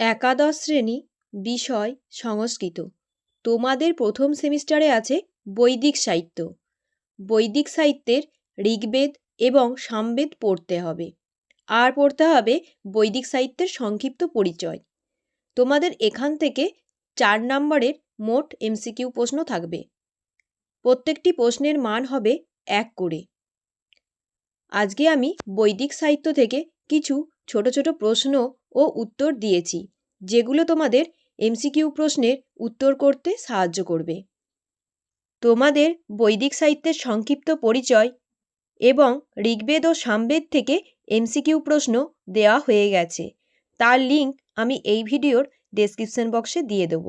একাদশ শ্রেণি, বিষয়, সংস্কৃত। তোমাদের প্রথম সেমিস্টারে আছে বৈদিক সাহিত্য। বৈদিক সাহিত্যের ঋগ্বেদ এবং সামবেদ পড়তে হবে। আর পড়তে হবে বৈদিক সাহিত্যের সংক্ষিপ্ত পরিচয়। তোমাদের এখান থেকে চার নম্বরের মোট এমসিকিউ প্রশ্ন থাকবে। প্রত্যেকটি প্রশ্নের মান হবে এক করে। আজকে আমি বৈদিক সাহিত্য থেকে কিছু ছোট ছোট প্রশ্ন ও উত্তর দিয়েছি, যেগুলো তোমাদের এমসিকিউ প্রশ্নের উত্তর করতে সাহায্য করবে। তোমাদের বৈদিক সাহিত্যের সংক্ষিপ্ত পরিচয় এবং ঋগ্বেদ ও সামবেদ থেকে এমসিকিউ প্রশ্ন দেওয়া হয়ে গেছে, তার লিঙ্ক আমি এই ভিডিওর ডেসক্রিপশন বক্সে দিয়ে দেব।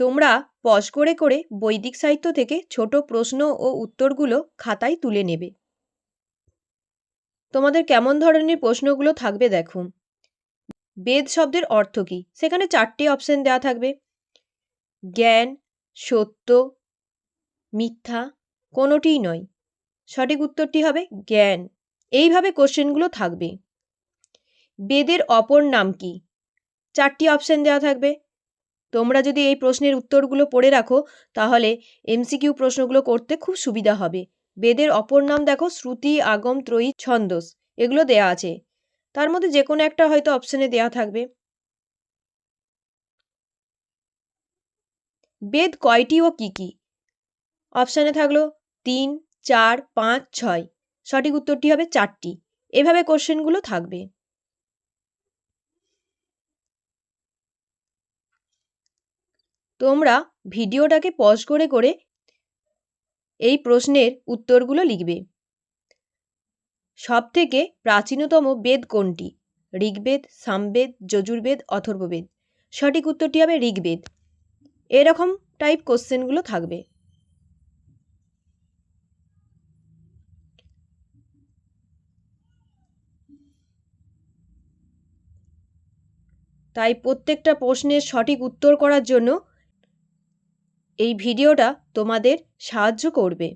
তোমরা পজ করে করে বৈদিক সাহিত্য থেকে ছোট প্রশ্ন ও উত্তরগুলো খাতায় তুলে নেবে। তোমাদের কেমন ধরনের প্রশ্নগুলো থাকবে দেখো বেদ শব্দের অর্থ কী? সেখানে চারটি অপশন দেওয়া থাকবে। জ্ঞান, সত্য, মিথ্যা কোনোটিই নয়। সঠিক উত্তরটি হবে জ্ঞান। এইভাবে কোশ্চেনগুলো থাকবে। বেদের অপর নাম কি? চারটি অপশন দেওয়া থাকবে। তোমরা যদি এই প্রশ্নের উত্তরগুলো পড়ে রাখো, তাহলে এমসিকিউ প্রশ্নগুলো করতে খুব সুবিধা হবে। বেদের অপর নাম দেখো, শ্রুতি, আগম, ত্রয়ী, ছন্দস। এগুলো দেয়া আছে। তার মধ্যে যে কোনো একটা হয়তো অপশানে দেওয়া থাকবে। বেদ কয়টি ও কি কি? অপশানে থাকল তিন, চার, পাঁচ, ছয়। সঠিক উত্তরটি হবে চারটি। এভাবে কোশ্চেনগুলো থাকবে। তোমরা ভিডিওটাকে পজ করে করে এই প্রশ্নের উত্তরগুলো লিখবে। সবথেকে প্রাচীনতম বেদ কোনটি? ঋগ্বেদ, সামবেদ, যজুর্বেদ, অথর্ববেদ। সঠিক উত্তরটি হবে ঋগ্বেদ। এরকম টাইপ কোশ্চেনগুলো থাকবে। তাই প্রত্যেকটা প্রশ্নের সঠিক উত্তর করার জন্য এই ভিডিওটা তোমাদের সাহায্য করবে।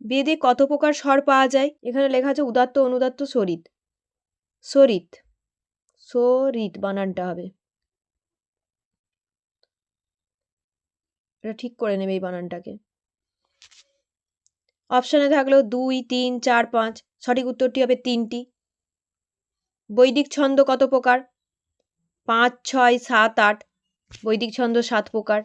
বেদে কত প্রকার স্বর পাওয়া যায়? এখানে লেখা আছে উদাত্ত, অনুদাত্ত, সরিত। সরিত। সরিত বানানটা হবে। এটা ঠিক করে নেবে এই বানানটাকে। অপশানে থাকল দুই, তিন, চার, পাঁচ। সঠিক উত্তরটি হবে তিনটি। বৈদিক ছন্দ কত প্রকার? পাঁচ, ছয়, সাত, আট। বৈদিক ছন্দ সাত প্রকার।